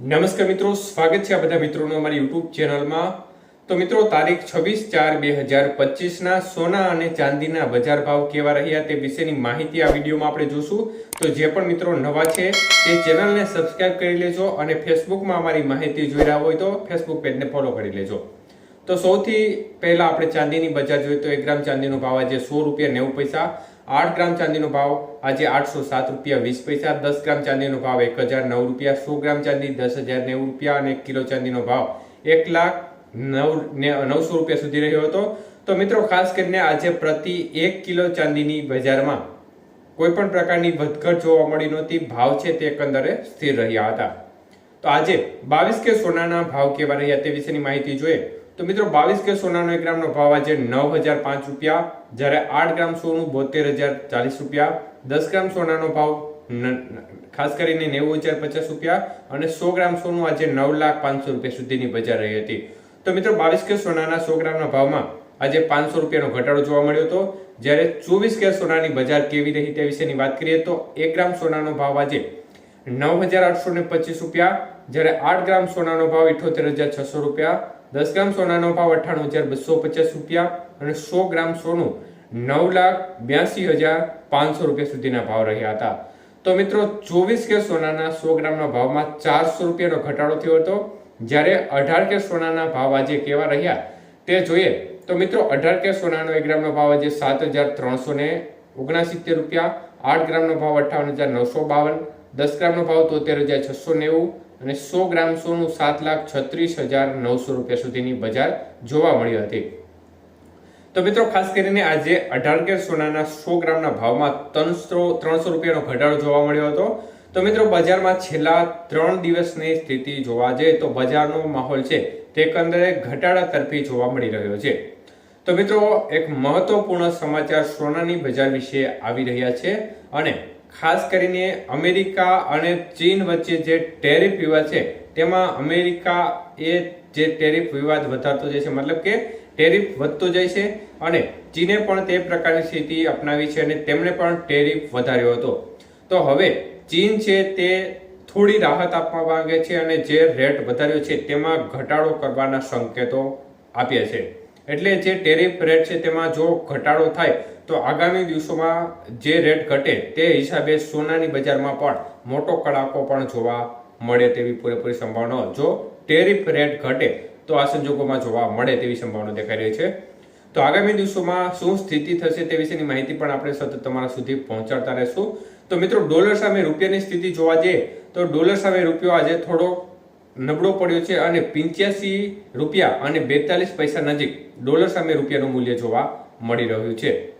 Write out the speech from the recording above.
નમસ્કાર મિત્રો, સ્વાગત છે આ બધા મિત્રોનો અમારી યુટ્યુબ ચેનલમાં. તો મિત્રો, તારીખ છવ્વીસ ચાર બે હજાર પચીસના સોના અને ચાંદીના બજાર ભાવ કેવા રહ્યા તે વિશેની માહિતી આ વિડીયોમાં આપણે જોશું. તો જે પણ મિત્રો નવા છે, તે ચેનલને સબસ્ક્રાઇબ કરી લેજો અને ફેસબુકમાં અમારી માહિતી જોઈ રહ્યા હોય તો ફેસબુક પેજને ફોલો કરી લેજો. તો સૌથી પહેલા આપણે ચાંદીની બજાર જોઈએ તો એક ગ્રામ ચાંદીનો ભાવ આજે સો રૂપિયા નેવું પૈસા આઠ ગ્રામ ચાંદીનો ભાવ, આજે આઠસો સાત રૂપિયા વીસ પૈસા, દસ ગ્રામ ચાંદીનો ભાવ એક હજાર નવ રૂપિયા, સો ગ્રામ ચાંદી દસ હજાર નેવું રૂપિયા અને કિલો ચાંદીનો ભાવ એક લાખ નવ નવસો રૂપિયા સુધી રહ્યો હતો. તો મિત્રો, ખાસ કરીને આજે પ્રતિ એક કિલો ચાંદીની બજારમાં કોઈ પણ પ્રકારની વધઘટ જોવા મળી નહોતી. ભાવ છે તે એકંદરે સ્થિર રહ્યા હતા. તો આજે બાવીસ કે સોનાના ભાવ કેવા રહ્યા તે વિશેની માહિતી જોઈએ. તો મિત્રો, બાવીસ કે સોનાનો એક ગ્રામનો ભાવ આજે નવ હજાર પાંચ રૂપિયા. જ્યારે આઠ ગ્રામ સોનું બોતેર હજાર ચાલીસ રૂપિયા. દસ ગ્રામ સોનાનો ભાવ ખાસ કરીને નેવું હજાર પચાસ રૂપિયા. અને સો ગ્રામ સોનું આજે નવ લાખ પાંચસો રૂપિયા સુધીની બજાર રહી હતી. તો મિત્રો, બાવીસ કે સોનાના સો ગ્રામના ભાવમાં આજે પાંચસો રૂપિયાનો ઘટાડો જોવા મળ્યો હતો. જ્યારે ચોવીસ કે સોનાની બજાર કેવી રહી તે વિશેની વાત કરીએ તો એક ગ્રામ સોનાનો ભાવ આજે નવ હજાર આઠસો ને પચીસ રૂપિયા. જ્યારે આઠ ગ્રામ સોનાનો ભાવ ઇઠોતેર હજાર છસો રૂપિયા. દસ ગ્રામ સોનાનો ભાવ અઠ્ઠાણું હજાર બસો પચાસ રૂપિયા અને સો ગ્રામ સોનું નવ લાખ બ્યાસી હજાર પાંચસો રૂપિયા સુધીના ભાવ રહ્યા હતા. તો મિત્રો, ચોવીસ કે સોનાના સો ગ્રામના ભાવમાં ચારસો રૂપિયાનો ઘટાડો થયો હતો. જ્યારે અઢાર કે સોનાના ભાવ આજે કેવા રહ્યા તે જોઈએ. તો મિત્રો, અઢાર કે સોનાનો એક ગ્રામનો ભાવ આજે સાત હજાર ત્રણસો ને ઓગણસિત્તેર રૂપિયા. આઠ ગ્રામનો ભાવ અઠ્ઠાવન હજાર નવસો બાવન. દસ ગ્રામનો ભાવ તોતેર હજાર છસો નેવું. અને સો ગ્રામ સોનું સાત લાખ છત્રીસ હજાર નવસો રૂપિયા સુધીની બજાર જોવા મળી હતી. તો મિત્રો, ખાસ કરીને આજે અઢાર કે સોનાના સો ગ્રામના ભાવમાં ત્રણસો ત્રણસો રૂપિયાનો ઘટાડો જોવા મળ્યો હતો. તો મિત્રો, બજારમાં છેલ્લા ત્રણ દિવસની સ્થિતિ જોવા જઈએ તો બજારનો માહોલ છે તે એકંદરે ઘટાડા તરફી જોવા મળી રહ્યો છે. તો મિત્રો, એક મહત્વપૂર્ણ સમાચાર સોનાની બજાર વિશે આવી રહ્યા છે અને ખાસ કરીને અમેરિકા અને ચીન વચ્ચે જે ટેરિફ વિવાદ છે, તેમાં અમેરિકા એ જે ટેરિફ વિવાદ વધારતો જાય છે, મતલબ કે ટેરિફ વધતો જાય છે અને ચીને પણ તે પ્રકારની સ્થિતિ અપનાવી છે અને તેમણે પણ ટેરિફ વધાર્યો હતો. તો હવે ચીન છે તે થોડી રાહત આપવા માંગે છે અને જે રેટ વધાર્યો છે, તેમાં ઘટાડો કરવાના સંકેતો આપ્યા છે. એટલે જે ટેરિફ રેટ છે તેમાં જો ઘટાડો થાય, તો આગામી દિવસોમાં જે રેટ ઘટે તે હિસાબે સોનાની બજારમાં પણ મોટો કડાકો પણ જોવા મળે તેવી પૂરેપૂરી સંભાવના જો ટેરિફ રેટ ઘટે, તો આ સંજોગોમાં જોવા મળે તેવી સંભાવના દેખાઈ રહી છે. તો આગામી દિવસોમાં શું સ્થિતિ થશે તે વિશેની માહિતી પણ આપણે સતત તમારા સુધી પહોંચાડતા રહેશું. તો મિત્રો, ડોલર સામે રૂપિયાની સ્થિતિ જોવા જઈએ, તો ડોલર સામે રૂપિયો આજે થોડો નબળો પડ્યો છે અને પિંચ્યાસી રૂપિયા અને બેતાલીસ પૈસા નજીક ડોલર સામે રૂપિયાનું મૂલ્ય જોવા મળી રહ્યું છે.